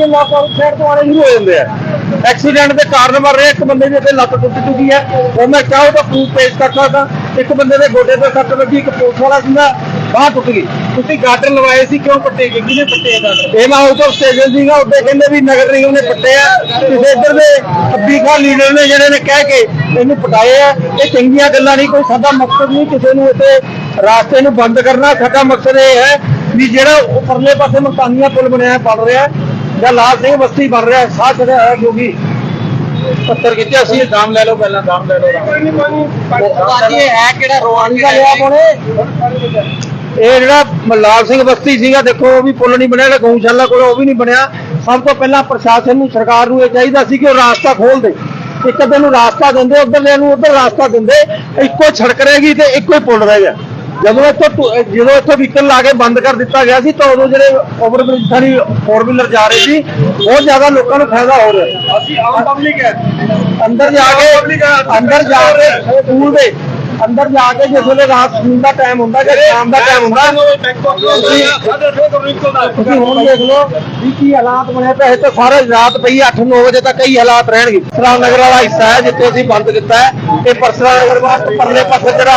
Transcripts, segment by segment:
ਕੇ ਲੋਕ out side ਤੋਂ ਆਣੇ ਸ਼ੁਰੂ ਹੋ ਜਾਂਦੇ ਆ। ਐਕਸੀਡੈਂਟ ਦੇ ਕਾਰਨ ਮਰ ਰਹੇ ਇੱਕ ਬੰਦੇ ਦੀ ਇੱਥੇ ਲੱਤ ਟੁੱਟ ਚੁੱਕੀ ਹੈ। ਉਹ ਮੈਂ ਚਾਹੋ ਤਾਂ ਪ੍ਰੂਫ ਪੇਸ਼ ਕਰ ਸਕਦਾ। ਇੱਕ ਬੰਦੇ ਦੇ ਗੋਡੇ ਤੇ ਸੱਟ ਲੱਗੀ ਇੱਕ ਪੁਲਿਸ ਵਾਲਾ ਸੀਗਾ ਬਾਹ ਟੁੱਟ ਗਈ। ਤੁਸੀਂ ਗਾਰਡਨ ਲਵਾਏ ਸੀ ਕਿਉਂ ਪੱਟੇ ਗਏ? ਕਿਹਨੇ ਪੱਟੇ ਆ ਇਹ ਮੈਂ ਆਊਟ ਆਫ ਸਟੇਸ਼ਨ ਸੀਗਾ ਉੱਤੇ ਕਹਿੰਦੇ ਵੀ ਨਗਰ ਨਿਗਮ ਨੇ ਪੱਟੇ ਆ। ਕਿਸੇ ਇੱਧਰ ਦੇ ਅੱਬੀ ਖਾਨ ਲੀਡਰ ਨੇ ਜਿਹੜੇ ਨੇ ਕਹਿ ਕੇ ਇਹਨੂੰ ਪਟਾਏ ਆ। ਇਹ ਚੰਗੀਆਂ ਗੱਲਾਂ ਨਹੀਂ ਕੋਈ ਸਾਡਾ ਮਕਸਦ ਨਹੀਂ ਕਿਸੇ ਨੂੰ ਇੱਥੇ ਰਾਸਤੇ ਨੂੰ ਬੰਦ ਕਰਨਾ। ਸਾਡਾ ਮਕਸਦ ਇਹ ਹੈ ਵੀ ਜਿਹੜਾ ਉਹ ਪਰਲੇ ਪਾਸੇ ਮਕਾਨੀਆਂ ਪੁਲ ਬਣਿਆ ਹੈ, ਰਿਹਾ ਜਾਂ ਲਾਲ ਸਿੰਘ ਬਸਤੀ ਬਣ ਰਿਹਾ ਸਾਹ ਚੜਿਆ ਹੈ ਕਿਉਂਕਿ ਪੱਤਰ ਕਿਤੇ ਅਸੀਂ ਦਾਮ ਲੈ ਲਓ ਪਹਿਲਾਂ ਦਾਮ ਲੈ ਲਓ ਬਾਜੀ ਹੈ ਕਿਹੜਾ ਰੋਹਾਨੀ ਦਾ ਲਿਆ ਕੋਲੇ ਇਹ ਜਿਹੜਾ ਲਾਲ ਸਿੰਘ ਬਸਤੀ ਸੀਗਾ ਦੇਖੋ ਉਹ ਵੀ ਪੁੱਲ ਨਹੀਂ ਬਣਿਆ ਤੇ ਗਊਸ਼ਾਲਾ ਕੋਲ ਉਹ ਵੀ ਨਹੀਂ ਬਣਿਆ। ਸਭ ਤੋਂ ਪਹਿਲਾਂ ਪ੍ਰਸ਼ਾਸਨ ਨੂੰ ਸਰਕਾਰ ਨੂੰ ਇਹ ਚਾਹੀਦਾ ਸੀ ਕਿ ਉਹ ਰਾਸਤਾ ਖੋਲ ਦੇ। ਇੱਕ ਅੱਧੇ ਨੂੰ ਰਾਸਤਾ ਦਿੰਦੇ ਉਧਰਲੇ ਨੂੰ ਉਧਰ ਰਾਸਤਾ ਦਿੰਦੇ। ਇੱਕੋ ਸੜਕ ਰਹੇਗੀ ਤੇ ਇੱਕੋ ਹੀ ਪੁੱਲ ਰਹਿ ਗਿਆ। ਜਦੋਂ ਇੱਥੋਂ ਜਦੋਂ ਇੱਥੋਂ ਵਹੀਕਲ ਲਾ ਕੇ ਬੰਦ ਕਰ ਦਿੱਤਾ ਗਿਆ ਸੀ ਤਾਂ ਉਦੋਂ ਜਿਹੜੇ ਓਵਰਬ੍ਰਿਜ ਸਾਰੀ ਫੋਰ ਵੀਲਰ ਜਾ ਰਹੇ ਸੀ ਬਹੁਤ ਜ਼ਿਆਦਾ ਲੋਕਾਂ ਨੂੰ ਫਾਇਦਾ ਹੋ ਰਿਹਾ। ਅਸੀਂ ਆਮ ਪਬਲਿਕ ਹੈ। ਅੰਦਰ ਜਾ ਕੇ ਅੰਦਰ ਜਾ ਕੇ ਸਕੂਲ ਦੇ ਅੰਦਰ ਜਾ ਕੇ ਜਿਸ ਵੇਲੇ ਰਾਤ ਸਕੂਲ ਦਾ ਟਾਈਮ ਹੁੰਦਾ ਜਾਂ ਸ਼ਾਮ ਦਾ ਟਾਈਮ ਹੁੰਦਾ ਤੁਸੀਂ ਹੁਣ ਦੇਖ ਲਓ ਵੀ ਕੀ ਹਾਲਾਤ ਬਣੇ ਪਏ। ਤੇ ਸਾਰੇ ਰਾਤ ਪਈ 8-9 ਵਜੇ ਤੱਕ ਕਈ ਹਾਲਾਤ ਰਹਿਣਗੇ। ਸਰਾਮ ਨਗਰ ਵਾਲਾ ਹਿੱਸਾ ਹੈ ਜਿੱਥੇ ਅਸੀਂ ਬੰਦ ਕੀਤਾ ਹੈ। ਤੇ ਪਰਸਰਾ ਨਗਰ ਵਾਸਤੇ ਪਰਲੇ ਪਾਸੇ ਜਿਹੜਾ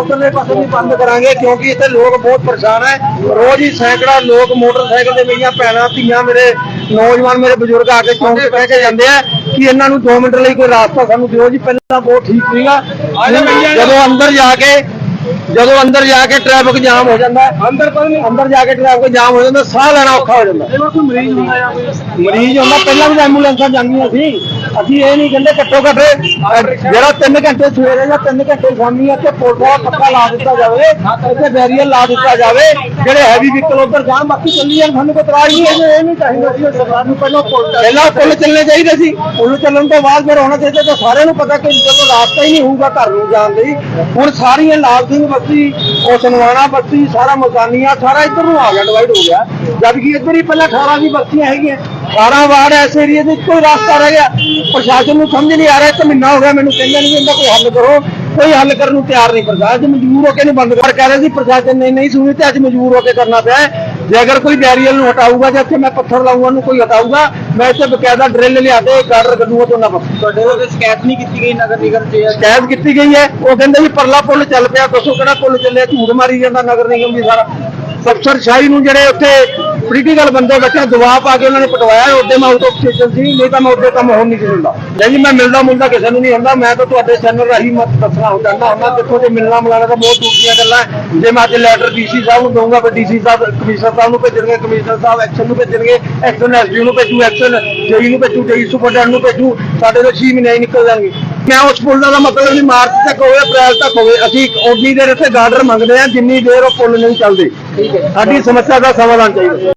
ਉਧਰਲੇ ਪਾਸੇ ਵੀ ਬੰਦ ਕਰਾਂਗੇ ਕਿਉਂਕਿ ਇੱਥੇ ਲੋਕ ਬਹੁਤ ਪਰੇਸ਼ਾਨ ਹੈ। ਰੋਜ਼ ਹੀ ਸੈਂਕੜਾ ਲੋਕ ਮੋਟਰਸਾਈਕਲ ਤੇ ਮੇਰੀਆਂ ਭੈਣਾਂ ਧੀਆਂ ਮੇਰੇ ਨੌਜਵਾਨ ਮੇਰੇ ਬਜ਼ੁਰਗ ਆ ਕੇ ਚੌਂਕ ਬਹਿ ਕੇ ਜਾਂਦੇ ਆ ਕਿ ਇਹਨਾਂ ਨੂੰ 2 ਮਿੰਟ ਲਈ ਕੋਈ ਰਾਸਤਾ ਸਾਨੂੰ ਦਿਓ ਜੀ ਪਹਿਲਾਂ ਬਹੁਤ ਠੀਕ ਸੀਗਾ ਜਦੋਂ ਅੰਦਰ ਜਾ ਕੇ ਜਦੋਂ ਅੰਦਰ ਜਾ ਕੇ ਟ੍ਰੈਫਿਕ ਜਾਮ ਹੋ ਜਾਂਦਾ ਅੰਦਰ ਪਰ ਨਹੀਂ। ਅੰਦਰ ਜਾ ਕੇ ਟ੍ਰੈਫਿਕ ਜਾਮ ਹੋ ਜਾਂਦਾ ਸਾਹ ਲੈਣਾ ਔਖਾ ਹੋ ਜਾਂਦਾ। ਕੋਈ ਮਰੀਜ਼ ਹੁੰਦਾ ਕੋਈ ਮਰੀਜ਼ ਹੁੰਦਾ ਪਹਿਲਾਂ ਵੀ ਐਂਬੂਲੈਂਸਾਂ ਜਾਂਦੀਆਂ ਸੀ। ਅਸੀਂ ਇਹ ਨਹੀਂ ਕਹਿੰਦੇ ਘੱਟੋ ਘੱਟ ਜਿਹੜਾ 3 ਘੰਟੇ ਸਵੇਰੇ ਜਾਂ 3 ਘੰਟੇ ਸ਼ਾਮੀ ਇੱਥੇ ਪੁਲ ਪੱਕਾ ਲਾ ਦਿੱਤਾ ਜਾਵੇ, ਇੱਥੇ ਬੈਰੀਅਰ ਲਾ ਦਿੱਤਾ ਜਾਵੇ, ਜਿਹੜੇ ਹੈਵੀ ਵਹੀਕਲ ਉੱਧਰ ਜਾਣ, ਬਾਕੀ ਚੱਲੀ ਜਾਣ, ਸਾਨੂੰ ਕੋਈ ਤਰਾਜ ਨਹੀਂ ਹੈ ਇਹ ਨਹੀਂ ਚਾਹੀਦਾ ਸੀ ਸਰਕਾਰ ਨੂੰ ਪਹਿਲਾਂ ਪੁਲ ਪਹਿਲਾਂ ਪੁਲ ਚੱਲਣੇ ਚਾਹੀਦੇ ਸੀ। ਪੁਲ ਚੱਲਣ ਤੋਂ ਬਾਅਦ ਫਿਰ ਹੋਣਾ ਚਾਹੀਦਾ ਤਾਂ ਸਾਰਿਆਂ ਨੂੰ ਪਤਾ ਕਿ ਜਦੋਂ ਰਾਸਤਾ ਹੀ ਨਹੀਂ ਹੋਊਗਾ ਘਰ ਨੂੰ ਜਾਣ ਲਈ, ਹੁਣ ਸਾਰੀਆਂ ਲਾਲ ਸਿੰਘ ਬਸਤੀ ਉਹ ਸਨਵਾਣਾ ਬਸਤੀ ਸਾਰਾ ਮਕਾਨੀਆਂ ਸਾਰਾ ਇੱਧਰ ਨੂੰ ਆ ਗਿਆ ਡਿਵਾਈਡ ਹੋ ਗਿਆ। ਜਦ ਕਿ ਇੱਧਰ ਹੀ ਪਹਿਲਾਂ 18 ਦੀ ਬਸਤੀਆਂ ਹੈਗੀਆਂ। 18 ਵਾਰਡ ਐਸ ਏਰੀਏ ਦੇ ਕੋਈ ਰਸਤਾ ਰਹਿ ਗਿਆ। ਪ੍ਰਸ਼ਾਸਨ ਨੂੰ ਸਮਝ ਨਹੀਂ ਆ ਰਿਹਾ ਇੱਕ ਮਹੀਨਾ ਹੋ ਗਿਆ ਮੈਨੂੰ ਕਹਿੰਦੇ ਨਹੀਂ ਇਹਦਾ ਕੋਈ ਹੱਲ ਕਰੋ। ਕੋਈ ਹੱਲ ਕਰਨ ਨੂੰ ਤਿਆਰ ਨਹੀਂ ਪ੍ਰਸ਼ਾਸਨ। ਮਜਬੂਰ ਹੋ ਕੇ ਨਹੀਂ ਬੰਦ ਕਰ ਕਹਿ ਰਹੇ ਸੀ ਪ੍ਰਸ਼ਾਸਨ ਨੇ ਨਹੀਂ ਸੁਣੀ ਤੇ ਅੱਜ ਮਜਬੂਰ ਹੋ ਕੇ ਕਰਨਾ ਪਿਆ। ਜੇ ਅਗਰ ਕੋਈ ਬੈਰੀਅਰ ਨੂੰ ਹਟਾਊਗਾ ਜਾਂ ਇੱਥੇ ਮੈਂ ਪੱਥਰ ਲਾਊਂਗਾ ਉਹਨੂੰ ਕੋਈ ਹਟਾਊਗਾ ਮੈਂ ਇੱਥੇ ਬਕਾਇਦਾ ਡਰਿੱਲ ਲਿਆ ਕੇ ਗਾਰਡਰ ਕੱਢੂਗਾ ਤੋਂ ਨਾ ਤੁਹਾਡੇ ਵੱਲੋਂ ਸ਼ਿਕਾਇਤ ਨਹੀਂ ਕੀਤੀ ਗਈ ਨਗਰ ਨਿਗਮ ਚ ਸ਼ਿਕਾਇਤ ਕੀਤੀ ਗਈ ਹੈ। ਉਹ ਕਹਿੰਦੇ ਵੀ ਪਰਲਾ ਪੁੱਲ ਚੱਲ ਪਿਆ ਦੱਸੋ ਕਿਹੜਾ ਪੁੱਲ ਚੱਲਿਆ ਝੂਠ ਮਾਰੀ ਜਾਂਦਾ ਨਗਰ ਨਿਗਮ ਵੀ ਸਾਰਾ। ਅਫਸਰ ਸ਼ਾਹੀ ਨੂੰ ਜਿਹੜੇ ਉੱਥੇ ਪੋਲੀਟੀਕਲ ਬੰਦੇ ਬੱਚੇ ਦਬਾਅ ਪਾ ਕੇ ਉਹਨਾਂ ਨੇ ਪਟਵਾਇਆ ਉਹਦੇ ਮੈਂ ਆਊਟ ਆਫ ਸਟੇਸ਼ਨ ਸੀ ਨਹੀਂ ਤਾਂ ਮੈਂ ਉਹਦੇ ਕੰਮ ਹੋਣ ਨਹੀਂ ਦਿੰਦਾ। ਨਹੀਂ ਜੀ ਮੈਂ ਮਿਲਦਾ ਮੁਲਦਾ ਕਿਸੇ ਨੂੰ ਨਹੀਂ ਹੁੰਦਾ ਮੈਂ ਤਾਂ ਤੁਹਾਡੇ ਚੈਨਲ ਰਾਹੀਂ ਮਤ ਦੱਸਣਾ ਹੁੰਦਾ ਚਾਹੁੰਦਾ ਹੁੰਦਾ ਦੇਖੋ ਜੇ ਮਿਲਣਾ ਮਿਲਾਣਾ ਤਾਂ ਬਹੁਤ ਦੂਰ ਦੀਆਂ ਗੱਲਾਂ ਹੈ। ਜੇ ਮੈਂ ਅੱਜ ਲੈਟਰ ਡੀਸੀ ਸਾਹਿਬ ਨੂੰ ਦਊਂਗਾ ਫਿਰ ਡੀਸੀ ਸਾਹਿਬ ਕਮਿਸ਼ਨਰ ਸਾਹਿਬ ਨੂੰ ਭੇਜਣਗੇ ਕਮਿਸ਼ਨਰ ਸਾਹਿਬ ਐਕਸ਼ਨ ਨੂੰ ਭੇਜਣਗੇ ਐਕਸ਼ਨ ਐਸਡੀ ਨੂੰ ਭੇਜੂ ਐਕਸ਼ਨ ਜੇਈ ਨੂੰ ਭੇਜੂ ਜੇਈ ਸੁਪਰਡੈਂਟ ਨੂੰ ਭੇਜੂ ਸਾਡੇ ਤੋਂ 6 ਮਹੀਨੇ ਹੀ ਨਿਕਲ ਜਾਣਗੇ। ਮੈਂ ਉਸ ਪੁੱਲ ਦਾ ਮਤਲਬ ਵੀ ਮਾਰਚ ਤੱਕ ਹੋਵੇ ਅਪ੍ਰੈਲ ਤੱਕ ਹੋਵੇ ਅਸੀਂ ਉਨੀ ਦੇਰ ਇੱਥੇ ਗਾਰਡਰ ਮੰਗਦੇ ਆ ਜਿੰਨੀ ਦੇਰ ਉਹ ਪੁੱਲ ਨਹੀਂ ਚੱਲਦੇ। ਸਾਡੀ ਸਮੱਸਿਆ ਦਾ ਸਮਾਧਾਨ ਚਾਹੀਦਾ।